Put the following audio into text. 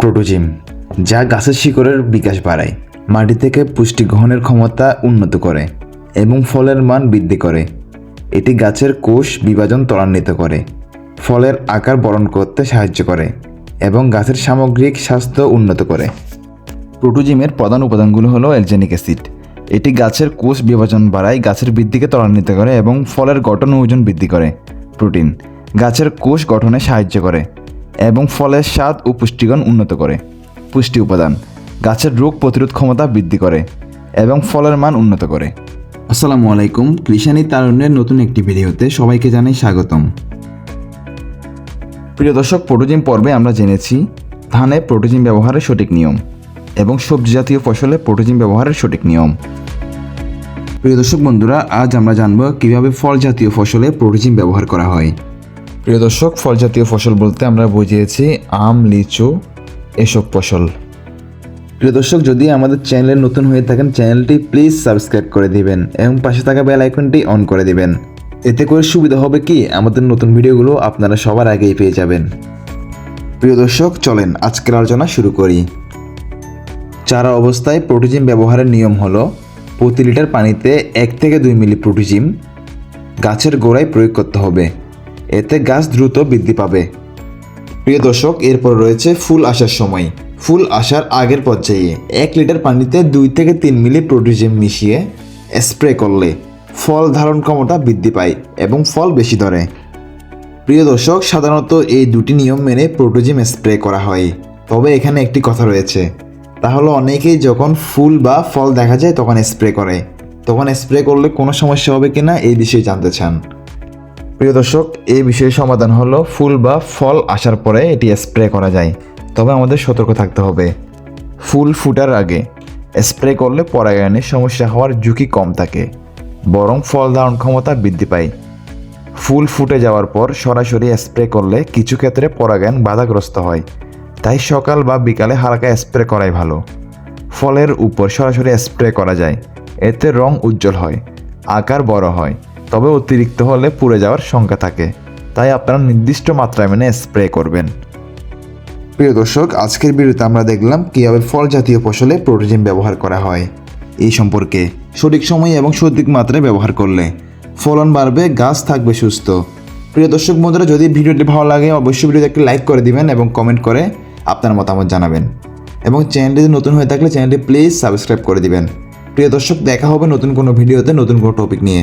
প্রোটোজিম, যা গাছের শিকড়ের বিকাশ বাড়ায়, মাটি থেকে পুষ্টি গ্রহণের ক্ষমতা উন্নত করে এবং ফলের মান বৃদ্ধি করে। এটি গাছের কোষ বিভাজন ত্বরান্বিত করে, ফলের আকার বরণ করতে সাহায্য করে এবং গাছের সামগ্রিক স্বাস্থ্য উন্নত করে। প্রোটোজিমের প্রধান উপাদানগুলো হলো অ্যালজেনিক অ্যাসিড। এটি গাছের কোষ বিভাজন বাড়ায়, গাছের বৃদ্ধিকে ত্বরান্বিত করে এবং ফলের গঠন ওজন বৃদ্ধি করে। প্রোটিন, গাছের কোষ গঠনে সাহায্য করে। এবং ফলের স্বাদ ও পুষ্টিগুণ উন্নত করে পুষ্টি উপাদান গাছের রোগ প্রতিরোধ ক্ষমতা বৃদ্ধি করে এবং ফলের মান উন্নত করে। আসসালামু আলাইকুম কৃষানি তারুণ্যের নতুন একটি ভিডিওতে সবাইকে জানাই স্বাগতম। প্রিয় দর্শক প্রোটোজিম পর্বে আমরা জেনেছি ধানে প্রোটোজিম ব্যবহারের সঠিক নিয়ম এবং সবজি জাতীয় ফসলে প্রোটোজিম ব্যবহারের সঠিক নিয়ম। প্রিয় দর্শক বন্ধুরা আজ আমরা জানব কীভাবে ফল জাতীয় ফসলে প্রোটোজিম ব্যবহার করা হয়। প্রিয় দর্শক ফল জাতীয় ফসল বলতে আমরা বুঝিয়েছি আম, লিচু, এসব ফসল। প্রিয় দর্শক, যদি আমাদের চ্যানেলে নতুন হয়ে থাকেন, চ্যানেলটি প্লিজ সাবস্ক্রাইব করে দিবেন এবং পাশে থাকা বেল আইকনটি অন করে দিবেন। এতে করে সুবিধা হবে কি? আমাদের নতুন ভিডিওগুলো আপনারা সবার আগেই পেয়ে যাবেন। প্রিয় দর্শক, চলেন আজকের আলোচনা শুরু করি। চারা অবস্থায় প্রোটিজিম ব্যবহারের নিয়ম হলো, প্রতি লিটার পানিতে এক থেকে দুই মিলি প্রোটিজিম গাছের গোড়ায় প্রয়োগ করতে হবে। এতে গাছ দ্রুত বৃদ্ধি পাবে। প্রিয় দর্শক, এরপর রয়েছে ফুল আসার সময়। ফুল আসার আগের পর্যায়ে এক লিটার পানিতে দুই থেকে তিন মিলি প্রোটোজিম মিশিয়ে স্প্রে করলে ফল ধারণ ক্ষমতা বৃদ্ধি পায় এবং ফল বেশি ধরে। প্রিয় দর্শক, সাধারণত এই দুটি নিয়ম মেনে প্রোটোজিম স্প্রে করা হয়। তবে এখানে একটি কথা রয়েছে। তাহলে অনেকেই যখন ফুল বা ফল দেখা যায়, তখন স্প্রে করে। তখন স্প্রে করলে কোনো সমস্যা হবে কিনা, এই বিষয়ে জানতে চান। প্রিয় দর্শক, এই বিষয়ে সমাধান হলো ফুল বা ফল আসার পরে এটি স্প্রে করা যায়। তবে আমাদের সতর্ক থাকতে হবে। ফুল ফুটার আগে স্প্রে করলে পরাগায়নের সমস্যা হওয়ার ঝুঁকি কম থাকে, বরং ফল ধারণ ক্ষমতা বৃদ্ধি পায়। ফুল ফুটে যাওয়ার পর সরাসরি স্প্রে করলে কিছু ক্ষেত্রে পরাগায়ন বাধাগ্রস্ত হয়, তাই সকাল বা বিকালে হালকা স্প্রে করাই ভালো। ফলের উপর সরাসরি স্প্রে করা যায়, এতে রং উজ্জ্বল হয়, আকার বড় হয়। তবে অতিরিক্ত হলে পুড়ে যাওয়ার শঙ্কা থাকে। তাই আপনারা নির্দিষ্ট মাত্রায় মেনে স্প্রে করবেন। প্রিয় দর্শক, আজকের ভিডিওতে আমরা দেখলাম কীভাবে ফল জাতীয় ফসলে প্রোটোজিন ব্যবহার করা হয়। এই সম্পর্কে সঠিক সময়ে এবং সঠিক মাত্রায় ব্যবহার করলে ফলন বাড়বে, গাছ থাকবে সুস্থ। প্রিয় দর্শক বন্ধুরা, যদি ভিডিওটি ভালো লাগে, অবশ্যই ভিডিওতে একটি লাইক করে দিবেন এবং কমেন্ট করে আপনার মতামত জানাবেন। এবং চ্যানেলটি যদি নতুন হয়ে থাকলে, চ্যানেলটি প্লিজ সাবস্ক্রাইব করে দিবেন। প্রিয় দর্শক, দেখা হবে নতুন কোনো ভিডিওতে নতুন কোনো টপিক নিয়ে।